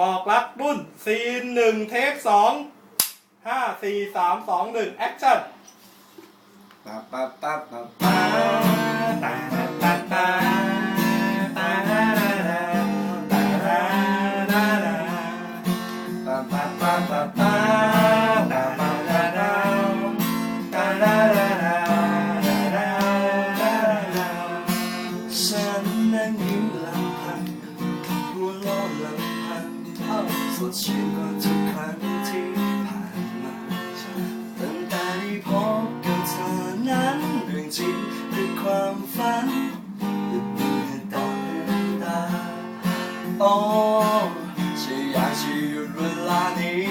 บอกรักรุ่นซีนหนึ่งเทคสองห้าสี่สามสองหนึ่งแอคชั่นปั๊บปั๊บปั๊บปั๊บตาตาตาตาตาตาตาตาตาตาตาตาตาตาตาตาตาฉันนั้นยิ้มลำพันหัวเราะลำพัน สดชื่นกว่าทุกครั้งที่ผ่านมาตั้งแต่ได้พบกับเธอนั้นเรื่องจริงหรือความฝันหรือดูตอนเรื่องตาโอ้ฉันอยากจะหยุดเวลานี้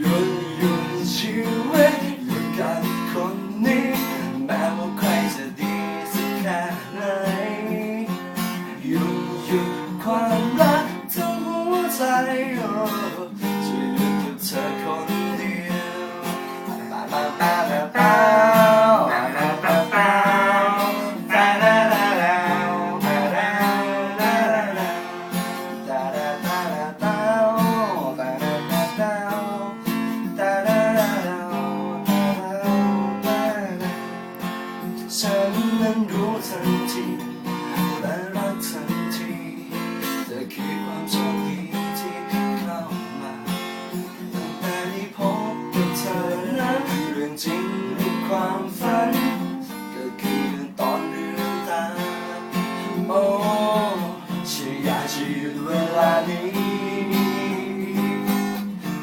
ยุดหยุดชีวิตอยู่กับคน ฉันนั้นรู้ทันทีและรักทันทีเธอคือความโชคดีที่เข้ามาตั้งแต่ได้พบกับเธอนั้นเรื่องจริงหรือความฝัน ก็คือตอนเรื่องตาโอ้ฉันอยากจะหยุดเวลานี้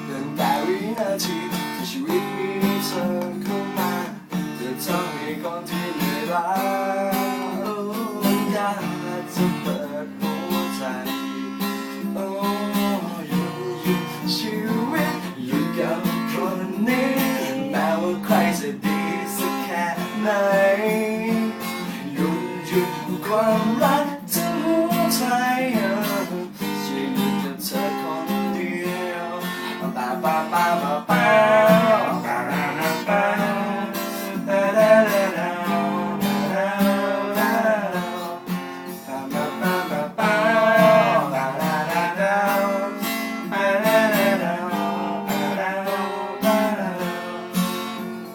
ตั้งแต่วินาทีที่ชีวิตมีเธอเข้ามาจะทำให้คนที่ ล้ามันยากจะเปิดหัวใจโอ้หยุดหยุดชีวิตอยู่กับคนนี้แม้ว่าใครจะดีสักแค่ไหนหยุดหยุดความรักทั้งหัวใจจะหยุดกับเธอคนเดียวป้าป้าป้าป้าป้าป้า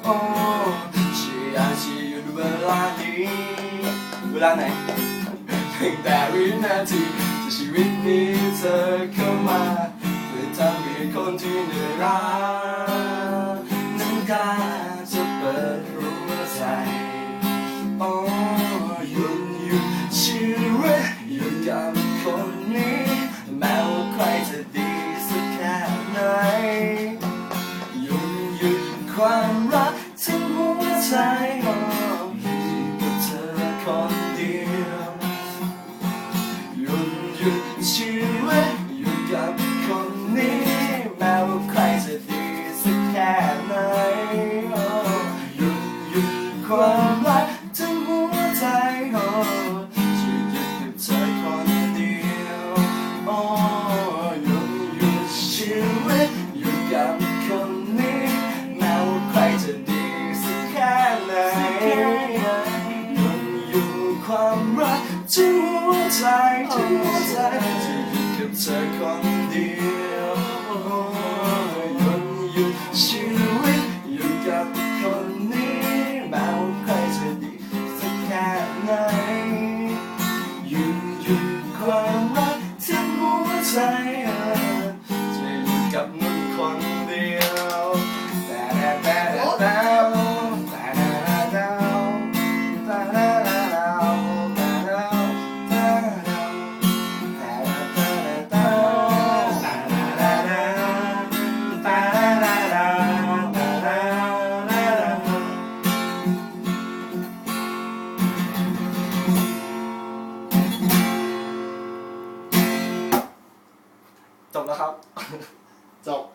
โอ้ฉันอยากจะหยุดเวลานี้ เวลาไหนตั้งแต่วินาทีที่ชีวิตนี้เธอเข้ามาเพื่อทำให้คนที่เหนื่อยล้า ยุดหยุดชีวิตอยู่กับคนนี้แม้ว่าใครจะดีสักแค่ไหนหยุดหยุดความรักทั้งหัวใจโอ้จะหยุดกับเธอคนเดียวโอ้หยุดหยุดชีวิตอยู่กับคนนี้แม้ว่าใครจะดีสักแค่ไหนหยุดหยุดความรัก Zeit, Zeit, Zeit, Zeit, Zeit, Zeit, Zeit, 走。